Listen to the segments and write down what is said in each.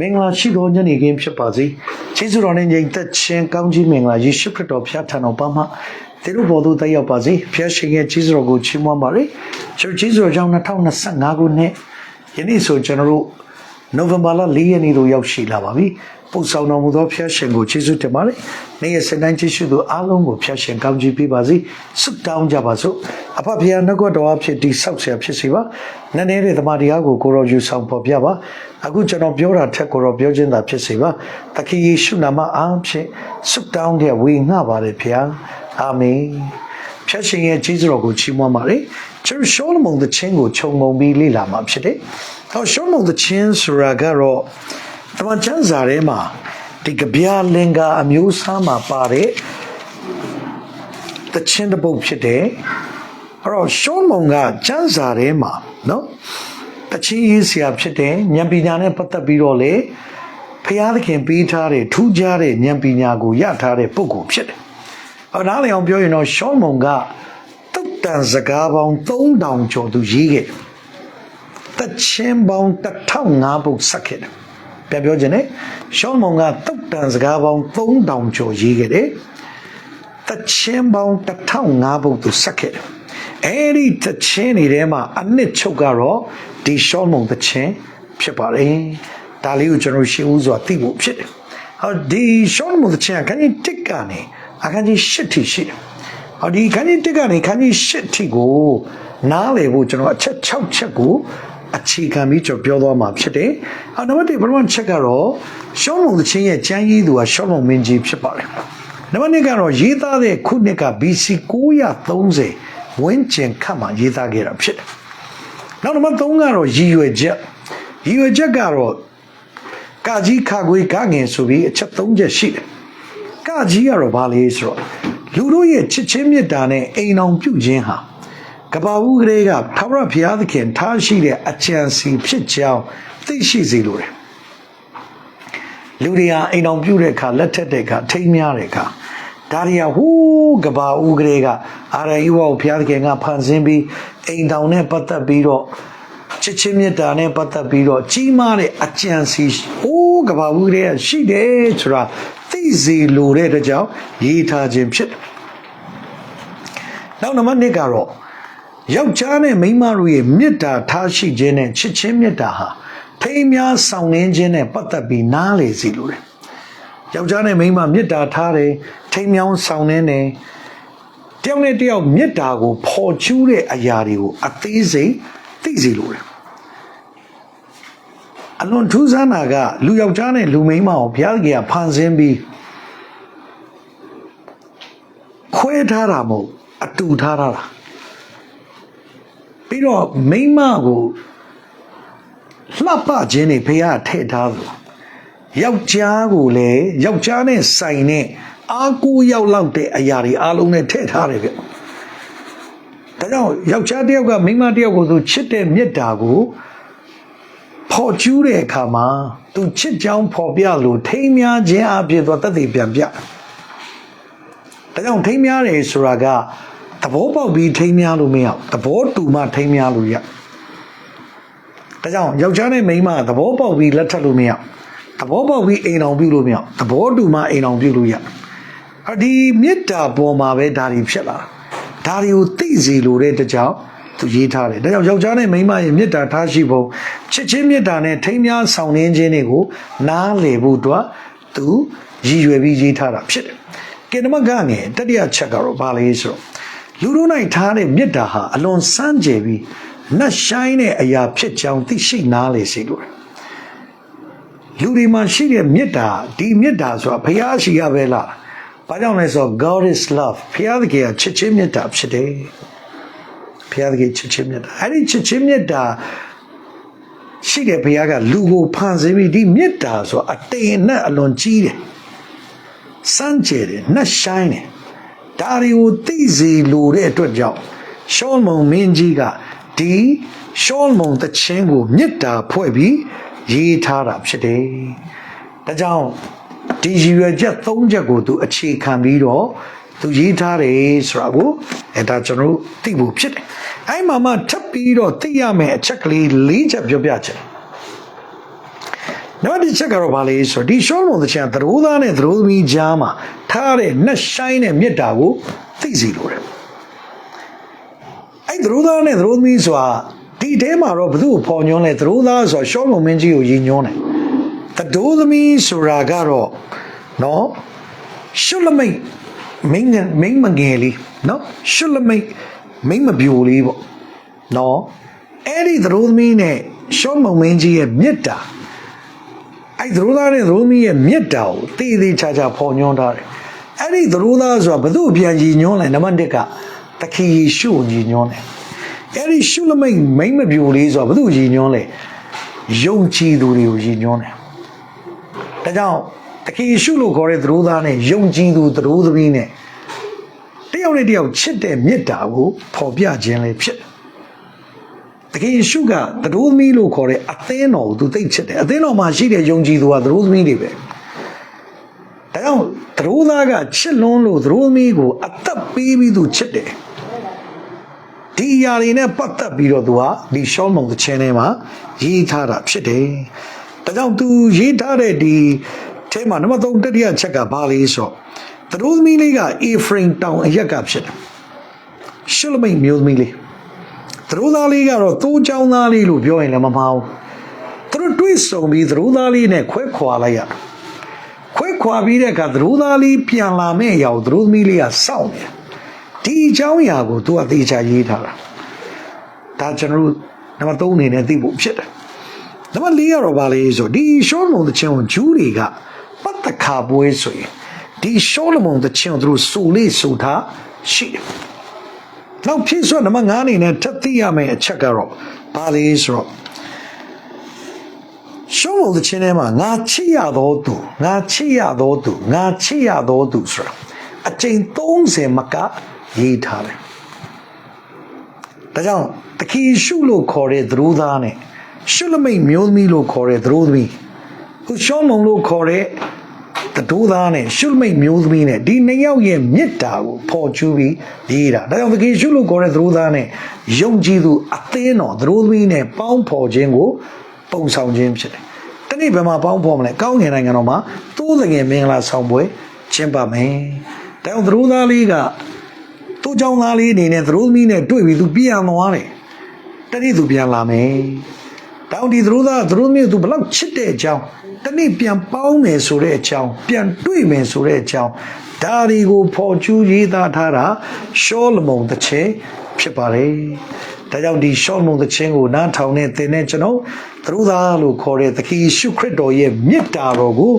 မင်္ဂလာရှိသောညနေခင်းဖြစ်ပါစေ။ကျေးဇူးတော်နဲ့ညီသက်ချင်းကောင်းကြီးမင်္ဂလာယေရှုခရစ်တော်ဖျားထံတော်ပါမှသင်တို့ဘော်သို့တက်ရောက်ပါစေ။ဖျားရှင်ရဲ့ကျေးဇူးတော်ကိုချီးမွမ်းပါရစေ။ကျွန်တော်ကျေးဇူးတော်ကြောင့်2025ခုနှစ်ယနေ့ဆိုကျွန်တော်တို့ နိုဝင်ဘာလ4ရက်နေ့တို့ရောက်ရှိလာပါပြီ။ပို့ဆောင်တော်မူသောဖျားရှင်ကိုကျေးဇူးတင်ပါတယ်။နေ့ရက်စနေကျေးဇူးတော်အားလုံးကိုဖျားရှင်ကောင်းချီးပေးပါစေ။ဆုတောင်းကြပါစို့။အဖဖျားနှုတ်ကပတ်တော်အဖြစ်ဒီဆောက်ဆရာဖြစ်စီပါ။နည်းနည်းတဲ့သမာတရားကိုကိုရောယူဆောင်ပေါ်ပြပါ။အခုကျွန်တော်ပြောတာထက်ကိုရောပြောခြင်းသာဖြစ်စေပါ။သခင်ယေရှုနာမအားဖြင့်ဆုတောင်းခဲ့ဝေငှပါတယ်ဖျား။အာမင်။ဖျားရှင်ရဲ့ကျေးဇူးတော်ကိုချီးမွမ်းပါတယ်။ ကျွန်တော်ရှောလမုန်သချင်းကိုခြုံငုံပြီးလေ့လာမှာဖြစ်တယ်။ဟောရှောလမုန်သချင်းဆိုတာကတော့တမန်ကျမ်းစာထဲမှာဒီကဗျာလင်္ကာအမျိုးအစားမှာပါတဲ့သချင်းတစ်ပုဒ်ဖြစ်တယ်။အဲ့တော့ရှောလမုန်ကကျမ်းစာထဲမှာနော်တချင်းရေးဆရာဖြစ်တယ်ဉာဏ်ပညာနဲ့ပတ်သက်ပြီးတော့လေဖျားသခင်ပေးထားတဲ့ထူးခြားတဲ့ဉာဏ်ပညာကိုရထားတဲ့ပုဂ္ဂိုလ်ဖြစ်တယ်။ဟောနားလည်အောင်ပြောရင်တော့ရှောလမုန်က တုတ်တန်စကားပေါင်း3000ကျော်သူရေးခဲ့တယ်။တချင်းပေါင်း1005ပုဒ်ဆက်ခဲ့တယ်။ပြန်ပြောခြင်းနဲ့ရှောလမုန်ကတုတ်တန်စကားပေါင်း3000ကျော်ရေးခဲ့တယ်။တချင်းပေါင်း1005ပုဒ်သူဆက်ခဲ့တယ်။အဲဒီတချင်းတွေထဲမှာအနှစ်ချုပ်ကတော့ဒီရှောလမုန်တချင်းဖြစ်ပါတယ်။ဒါလေးကိုကျွန်တော်ရှင်းဦးစွာသိဖို့ဖြစ်တယ်။ဟောဒီရှောလမုန်တချင်းကခန်းကြီးတစ်ကနေအခန်းကြီး၈ထိရှိတယ်။ ဟောဒီခန်းကြီးတစ်ကနေခန်းကြီး၈ထိကိုနားလည်ဖို့ကျွန်တော်အချက်6ချက်ကိုအခြေခံပြီးကျွန်တော်ပြောသွားမှာဖြစ်တယ်။အော်နံပါတ်1ပထမချက်ကတော့ရှောလမုန်သချင်းရဲ့ကျမ်းရေးသူကရှောလမုန်မင်းကြီးဖြစ်ပါတယ်။နံပါတ်2ကတော့ရေးသားတဲ့ခုနှစ်က BC 930ဝန်းကျင်ခန့်မှာရေးသားခဲ့တာဖြစ်တယ်။နောက်နံပါတ်3ကတော့ရည်ရွယ်ချက်ရည်ရွယ်ချက်ကတော့ကာကြီးခါခွေကငင်ဆိုပြီးအချက်3ချက်ရှိတယ်။ကာကြီးကတော့ဘာလဲဆိုတော့ လူတို့ရဲ့ချစ်ချင်းမေတ္တာနဲ့အိမ်အောင်ပြုခြင်းဟာကဘာဦးကလေးကထာဝရဘုရားသခင်ထားရှိတဲ့အကြံစီဖြစ်ကြောင်းသိရှိစေလိုတယ်လူတွေဟာအိမ်အောင်ပြုတဲ့အခါလက်ထက်တဲ့အခါထိမ်းများတဲ့အခါဒါတွေကဟူးကဘာဦးကလေးကအာရယဝဘုရားသခင်ကဖန်ဆင်းပြီးအိမ်တောင်နဲ့ပတ်သက်ပြီးတော့ ချစ်ချင်းမေတ္တာနဲ့ပတ်သက်ပြီးတော့ကြီးမားတဲ့အကြံစီဟိုးကဘာဦးကလေးကရှိတယ်ဆိုတာသိစေလိုတဲ့အတွက်ကြောင့်ရေးထားခြင်းဖြစ်တယ်နောက်နံပါတ်1ကတော့ယောက်ျားနဲ့မိန်းမတို့ရဲ့မေတ္တာထားရှိခြင်းနဲ့ချစ်ချင်းမေတ္တာဟာထိမ်းများဆောင်နှင်းခြင်းနဲ့ပတ်သက်ပြီးနားလေစီလိုတယ်။ယောက်ျားနဲ့မိန်းမမေတ္တာထားတယ်ထိမ်းများဆောင်နှင်းတယ်တယောက်နဲ့တယောက်မေတ္တာကိုဖော်ကျူးတဲ့အရာတွေကိုအသေးစိတ် သိစီလိုတယ်။အလွန်ထူးဆန်းတာကလူယောက်ျားနဲ့လူမိန်းမကိုဘုရားကြီးကဖန်ဆင်းပြီးခွဲထားတာမဟုတ်အတူထားတာလားပြီးတော့မိမကိုလှပခြင်းနေဖေကထည့်ထားလို့ယောက်ျားကိုလည်းယောက်ျားနဲ့ဆိုင်နဲ့အာကိုရောက်လောက်တဲ့အရာတွေအားလုံးနဲ့ထည့်ထားတယ်ဗျ ဒါကြောင့်ယောက်ျားတစ်ယောက်ကမိန်းမတစ်ယောက်ကိုသူချစ်တဲ့မေတ္တာကိုဖော်ကျူးတဲ့အခါမှာသူချစ်ကြောင်းဖော်ပြလို့ထိမ်းများခြင်းအဖြစ်သွားတသက်ပြန်ပြဒါကြောင့်ထိမ်းများတယ်ဆိုတာကသဘောပေါက်ပြီးထိမ်းများလို့မရဘူးသဘောတူမှထိမ်းများလို့ရဒါကြောင့်ယောက်ျားနဲ့မိန်းမသဘောပေါက်ပြီးလက်ထပ်လို့မရဘူးသဘောပေါက်ပြီးအိမ်အောင်ပြုလို့မရဘူးသဘောတူမှအိမ်အောင်ပြုလို့ရအဒီမေတ္တာပေါ်မှာပဲဒါတွေဖြစ်လာ ဒါတွေကိုသိစီလို့တဲ့တကြောင်သူရေးထားတယ်ဒါကြောင့်ယောက်ျားနဲ့မိန်းမရဲ့မေတ္တာထားရှိဖို့ချစ်ချင်းမေတ္တာနဲ့ထိမ်းများဆောင်နှင်းခြင်းတွေကိုနားလည်ဖို့အတွက်သူရည်ရွယ်ပြီးရေးထားတာဖြစ်တယ်ကင်နမကငယ်တတိယချက်ကတော့ဘာလဲဆိုတော့လူတို့၌ထားတဲ့မေတ္တာဟာအလွန်စမ်းကြယ်ပြီးနတ်ဆိုင်တဲ့အရာဖြစ်ကြောင်းသိရှိနားလေစေလို့လူတွေမှာရှိတဲ့မေတ္တာဒီမေတ္တာဆိုတာဘုရားရှိရပဲလား ဘာကြောင့်လဲဆိုတော့ God is love ဘုရားသခင်ကချစ်ချင်းမေတ္တာဖြစ်တယ်ဘုရားသခင်ချစ်ချင်းမေတ္တာအဲ့ဒီချစ်ချင်းမေတ္တာရှိတဲ့ဘုရားကလူကိုဖန်ဆင်းပြီးဒီမေတ္တာဆိုတာအတိမ်အနက်အလွန်ကြီးတယ်စမ်းကြယ်တယ်နတ်ဆိုင်တယ်ဒါတွေကိုသိစေလိုတဲ့အတွက်ကြောင့်ရှောလမုန်မင်းကြီးကဒီရှောလမုန်တခြင်းကိုမေတ္တာဖွဲ့ပြီးရေးထားတာဖြစ်တယ်။ဒါကြောင့် ဒီရည်ရွယ်ချက်၃ချက်ကိုသူအခြေခံပြီးတော့သူရေးထားတယ်ဆိုတာကိုအဲဒါကျွန်တော်တို့သိဖို့ဖြစ်တယ်။အဲ့မှာမှထပ်ပြီးတော့သိရမယ်အချက်ကလေး၄ချက်ပြောပြချင်တယ်။နံပါတ်တစ်ချက်ကတော့ဗာလေဆိုတော့ဒီရှောလမုန်တချင်ကသရိုးသားနဲ့သရိုးသမီးကြားမှာထားတဲ့နှက်ဆိုင်တဲ့မြတ်တာကိုသိစီလိုတယ်အဲ့သရိုးသားနဲ့သရိုးသမီးဆိုတာဒီတဲမှာတော့ဘု து ကိုပေါ်ညွှန်းလဲသရိုးသားဆိုတော့ရှောလမုန်မင်းကြီးကိုရည်ညွှန်းတယ် သရိုးသမီးဆိုတာကတော့နော်ရှုလမိတ်မင်းငယ်မင်းမငယ်လေးနော်ရှုလမိတ်မင်းမပြိုလေးပေါ့နော်အဲ့ဒီသရိုးသမီးနဲ့ရှောလမုန်မင်းကြီးရဲ့မြတ်တာအဲ့သရိုးသားနဲ့သရိုးမီးရဲ့မြတ်တာကိုတည်တည်ချာချာဖော်ညွှန်းထားတယ်။အဲ့ဒီသရိုးသားဆိုတာဘု து ပြန်ကြည်ညွှန်းလဲနံပါတ်1ကတခီရှုကြည်ညွှန်းတယ်။အဲ့ဒီရှုလမိတ်မိမ့်မပြိုလေးဆိုတာဘု து ကြည်ညွှန်းလဲယုံကြည်သူတွေကိုကြည်ညွှန်းတယ်။ ဒါကြောင့်တခီရှုလို့ခေါ်တဲ့သရိုးသားနဲ့ယုံကြည်သူသရိုးသမီးနဲ့တယောက်နဲ့တယောက်ချစ်တဲ့မေတ္တာကိုဖော်ပြခြင်းလေးဖြစ်တယ်တကယ်ယေရှုကသတို့သမီးလို့ခေါ်တဲ့အသင်းတော်ကိုသူသိချစ်တယ်အသင်းတော်မှာရှိတဲ့ယုံကြည်သူကသတို့သမီးတွေပဲဒါကြောင့်သတို့သားကချစ်လွန်းလို့သတို့သမီးကိုအသက်ပေးပြီးသူချစ်တယ်ဒီအရာတွေနဲ့ပတ်သက်ပြီးတော့သူကဒီရှောမုန်တစ်ချင်းထဲမှာရေးထားတာဖြစ်တယ် ဒါကြောင့်သူရေးထားတဲ့ဒီအဲမှာနံပါတ်3တတိယချက်ကဘာလဲဆိုတော့သတို့သမီးလေးကအေဖရင်တောင်အရက်ကဖြစ်တယ်ရှုလမိတ်မျိုးသမီးလေးသူတို့သားလေးကတော့သိုးချောင်းသားလေးလို့ပြောရင်လည်းမမှားဘူးသူတို့တွေးဆုံပြီးသူတို့သားလေးနဲ့ခွဲခွာလိုက်ရခွဲခွာပြီးတဲ့အခါသူတို့သားလေးပြန်လာမဲ့ရောက်သူတို့သမီးလေးကစောင့်နေဒီအကြောင်းအရာကိုသူကသေချာရေးထားတာဒါကျွန်တော်တို့နံပါတ်3အနေနဲ့သိဖို့ဖြစ်တယ် နံပါတ်4ကတော့ဗာလေးဆိုဒီရှောလမုန်တခြင်းကိုဂျူးတွေကပတ်သက်ခါပွဲဆိုရင်ဒီရှောလမုန်တခြင်းကိုသူတို့စူလေးစူထားရှိတယ်နောက်ဖြစ်ဆိုနံပါတ်9အနေနဲ့ထပ်သိရမယ့်အချက်ကတော့ဘာလဲဆိုတော့ရှုံးလို့ချင်းထဲမှာငါချစ်ရသောသူငါချစ်ရသောသူငါချစ်ရသောသူဆိုတာအကျိန်30မကရေးထားတယ်ဒါကြောင့်တခီရှုလို့ခေါ်တဲ့သရိုးသားနဲ့ ရှုလမိတ်မျိုးသမီးလို့ခေါ်တဲ့သရိုးသမီးခုရှောင်းမုံလို့ခေါ်တဲ့တတိုးသားနဲ့ရှုမိတ်မျိုးသမီးနဲ့ဒီနှစ်ယောက်ရဲ့မေတ္တာကိုဖော်ကျူးပြီးရေးတာဒါကြောင့်သခင်ရှုလို့ခေါ်တဲ့သရိုးသားနဲ့ယုံကြည်သူအသင်းတော်သရိုးသမီးနဲ့ပေါင်းဖော်ခြင်းကိုပုံဆောင်ခြင်းဖြစ်တယ်။တနေ့ဘယ်မှာပေါင်းဖော်မလဲကောင်းငင်နိုင်ငံတော်မှာသိုးသငယ်မင်္ဂလာဆောင်ပွဲကျင်းပမယ်။ဒါကြောင့်သရိုးသားလေးကသူ့เจ้าသားလေးအနေနဲ့သရိုးသမီးနဲ့တွေ့ပြီးသူပြန်သွားတယ်။တနေ့သူပြန်လာမယ်။ တောင်ဒီသရိုးသားသရိုးမျိုးသူဘလောက်ချစ်တဲ့အကြောင်းတနေ့ပြန်ပေါင်းမယ်ဆိုတဲ့အကြောင်းပြန်တွေ့မယ်ဆိုတဲ့အကြောင်းဒါတွေကိုဖော်ကျူးရေးသားထားတာရှောလမုန်တစ်ချင်းဖြစ်ပါတယ်။ဒါကြောင့်ဒီရှောလမုန်တစ်ချင်းကိုနားထောင်တဲ့သင်တဲ့ကျွန်တော်သရိုးသားလို့ခေါ်တဲ့သခင်ယေရှုခရစ်တော်ရဲ့မြတ်တာတော်ကို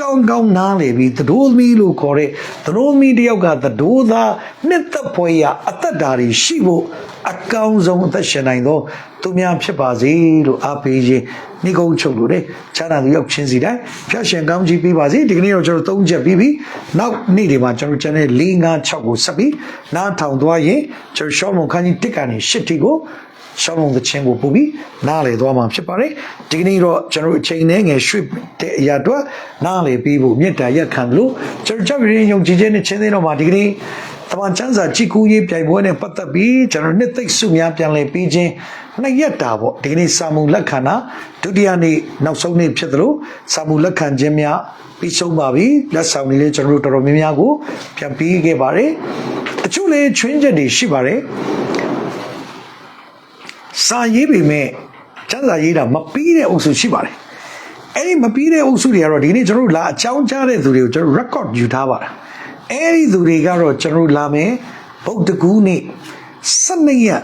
ကောင်းကောင်းနားလည်ပြီးသတို့သမီးလို့ခေါ်တဲ့သတို့သမီးတယောက်ကသတို့သားနှစ်သက်ဖွယ်ရအသက်တာတွေရှိဖို့အကောင်းဆုံးအသက်ရှင်နိုင်သောသူများဖြစ်ပါစေလို့အားပေးခြင်းနှိကုံးချုပ်လို့တဲ့ခြားနာသူရောက်ချင်းစီတိုင်းဖျက်ရှင်ကောင်းကြီးပေးပါစေဒီကနေ့တော့ကျွန်တော်၃ချက်ပြီးပြီနောက်နေ့တွေမှာကျွန်တော် channel ၄၅6ကိုဆက်ပြီးနားထောင်သွားရင်ကျွန်တော်ရှောင်းမုံခန်းကြီးတစ်ကနေ၈ထိကို ရှောင်းလုံးသချင်းကိုပို့ပြီးနားလေသွားမှာဖြစ်ပါတယ်ဒီကနေ့တော့ကျွန်တော်အချိန်နဲ့ငယ်ရွှေ့တဲ့အရာတော့နားလေပြီးဖို့မြတ်တာရက်ခံလို့ကျွန်တော်ချက်ရင်းယုံကြည်ခြင်းနဲ့ချင်းသေးတော့မှာဒီကနေ့တမန်ကျမ်းစာကြည်ကူရေးပြိုင်ပွဲနဲ့ပတ်သက်ပြီးကျွန်တော်နှစ်သိမ့်စုများပြန်လည်ပြီးခြင်းနှစ်ရက်တာပေါ့ဒီကနေ့စာမူလက်ခံတာဒုတိယနေ့နောက်ဆုံးနေ့ဖြစ်သလိုစာမူလက်ခံခြင်းများပြီးဆုံးပါပြီလက်ဆောင်လေးလေးကျွန်တော်တို့တော်တော်များများကိုပြန်ပြီးခဲ့ပါတယ်တချို့လေးချွင်းချက်တွေရှိပါတယ် စာရေးပေမဲ့ကျမ်းစာရေးတာမပြီးတဲ့အုပ်စုရှိပါတယ်အဲ့ဒီမပြီးတဲ့အုပ်စုတွေကတော့ဒီနေ့ကျွန်တော်တို့လာအကြောင်းကြားတဲ့သူတွေကိုကျွန်တော် record ယူထားပါတာအဲ့ဒီသူတွေကတော့ကျွန်တော်တို့လာမယ်ဗုဒ္ဓဂူးနေ့12ရက်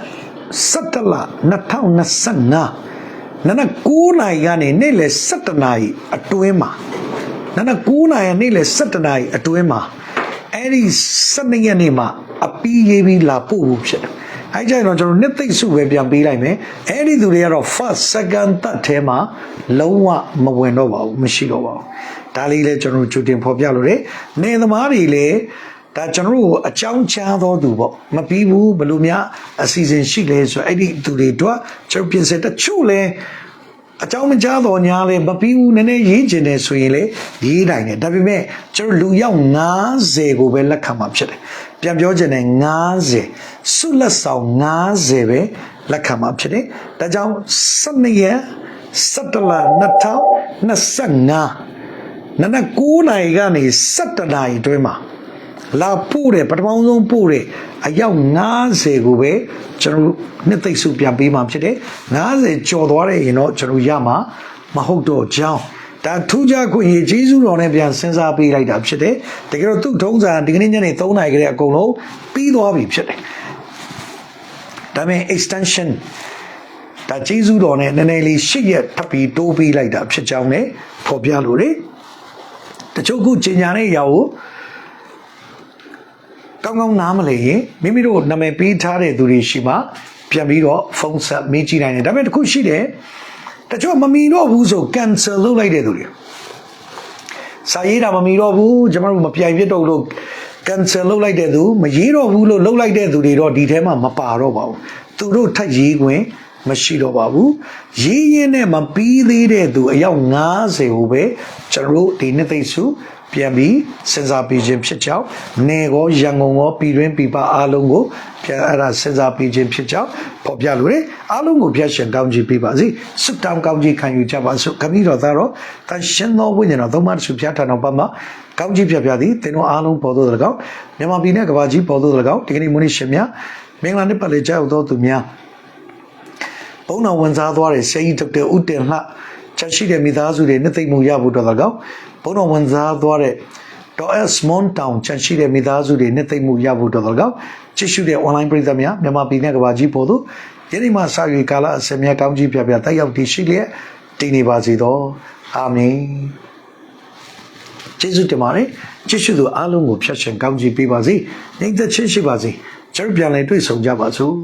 17လ2025နန9နိုင်ကနေနေ့လယ်17နာရီအတွင်းမှာနန9နိုင်ကနေနေ့လယ်17နာရီအတွင်းမှာအဲ့ဒီ12ရက်နေ့မှာအပီးရေးပြီးလာပို့ဖို့ဖြစ်တယ် အဲ့ကြရင်တော့ကျွန်တော်နှစ်သိမ့်စုပဲပြန်ပေးလိုက်မယ်အဲ့ဒီသူတွေကတော့ first second third ထဲမှာလုံးဝမဝင်တော့ပါဘူးမရှိတော့ပါဘူးဒါလေးလည်းကျွန်တော်တို့ကြိုတင်ဖော်ပြလို့ရတယ်နေသမားတွေလည်းဒါကျွန်တော်တို့အကြောင်းချားသောသူပေါ့မပြီးဘူးဘယ်လိုများအစီအစဉ်ရှိလဲဆိုတော့အဲ့ဒီသူတွေတော့ကျွန်တော်ပြင်ဆင်တချို့လဲ အကြောင်းမကြားတော်ညာလဲမပြီးဘူးနည်းနည်းရေးကျင်တယ်ဆိုရင်လေရေးနိုင်တယ်ဒါပေမဲ့ကျွန်တော်လူရောက်90ကိုပဲလက်ခံမှာဖြစ်တယ်ပြန်ပြောချင်တယ်90ဆုလက်ဆောင်90ပဲလက်ခံမှာဖြစ်တယ်ဒါကြောင့်12ရက်17လ2025နနက်9နာရီကနေ17နာရီအတွင်းမှာ လာပို့တယ်ပထမဆုံးပို့တယ်အယောက်90ကိုပဲကျွန်တော်တို့နှစ်သိမ့်စုပြန်ပေးမှာဖြစ်တယ်90ကျော်သွားတယ်ရင်တော့ကျွန်တော်ရမှာမဟုတ်တော့ကြောင်းဒါထူးခြားခွင့်ရေးဂျေဇုတော်နဲ့ပြန်စဉ်းစားပေးလိုက်တာဖြစ်တယ်တကယ်တော့သူ့ထုံးစံဒီကနေ့ညနေ3နာရီကလေးအကုန်လုံးပြီးသွားပြီဖြစ်တယ်ဒါပေမဲ့ extension ဒါဂျေဇုတော်နဲ့နည်းနည်းလေးရှစ်ရက်ထပ်ပြီးတိုးပေးလိုက်တာဖြစ်ကြောင်းလည်းဖော်ပြလို့လေတချို့ခုကြီးညာတဲ့အရာကို ကောင်းကောင်းနားမလည်ရင်မိမိတို့နာမည်ပေးထားတဲ့သူတွေရှိမှပြန်ပြီးတော့ဖုန်းဆက်မေးကြည့်နိုင်တယ်ဒါပေမဲ့တစ်ခုရှိတယ်တချို့မမီတော့ဘူးဆို cancel လုပ်လိုက်တဲ့သူတွေစာရေးတာမမီတော့ဘူးကျွန်တော်တို့မပြိုင်ပြစ်တော့လို့ cancel လုပ်လိုက်တဲ့သူမရေးတော့ဘူးလို့လုပ်လိုက်တဲ့သူတွေတော့ဒီထဲမှာမပါတော့ပါဘူးသူတို့ထပ်ရေးခွင့်မရှိတော့ပါဘူးရေးရင်းနဲ့မပြီးသေးတဲ့သူအယောက်90ဟိုပဲကျွန်တော်တို့ဒီနှစ်သိမ့်စု ပြန်ပြီးစဉ်းစားပြီးခြင်းဖြစ်ကြောင်းနေကောရန်ကုန်ကောပြည်တွင်းပြည်ပအားလုံးကိုပြန်အဲ့ဒါစဉ်းစားပြီးခြင်းဖြစ်ကြောင်းပေါ်ပြလို့ရတယ်အားလုံးကိုဖျက်ရှင်ကောင်းချီးပေးပါစေဆုတောင်းကောင်းချီးခံယူကြပါစို့ခမည်းတော်သားတော်တန်ရှင်သောဝိညာဉ်တော်သုံးပါးတဆူဖျားထံတော်ပတ်မှာကောင်းချီးပြပြသည်သင်တို့အားလုံးပေါ်သို့တကောက်မြန်မာပြည်နဲ့ကမ္ဘာကြီးပေါ်သို့တကောက်ဒီကနေ့မွေးနေ့ရှင်များမင်္ဂလာနှစ်ပတ်လေးကြောက်တော်သူများဘုံတော်ဝန်စားသွားတဲ့ဆရာကြီးဒေါက်တာဦးတင်လှချက်ရှိတဲ့မိသားစုတွေနှစ်သိမ့်မှုရဖို့တော့ကော ဘုံတော်ဝန်စားသွားတဲ့ဒေါ်အက်စမွန်တောင်ချက်ရှိတဲ့မိသားစုတွေနှစ်သိမ့်မှုရဖို့တော့ကောချစ်ရှုတဲ့ online ပရိသတ်များမြန်မာပြည်နဲ့ကမ္ဘာကြီးပေါ်သို့ယနေ့မှစ၍ကာလအစမြတ်ကောင်းကြီးပြပြတက်ရောက်တည်ရှိလျက်တည်နေပါစေသောအာမင်ကျေးဇူးတင်ပါတယ်ချစ်ရှုသူအားလုံးကိုဖျက်ရှင်ကောင်းကြီးပေးပါစေညီသက်ချင်းရှိပါစေကျွန်တော်ပြန်လည်တွေ့ဆုံကြပါစို့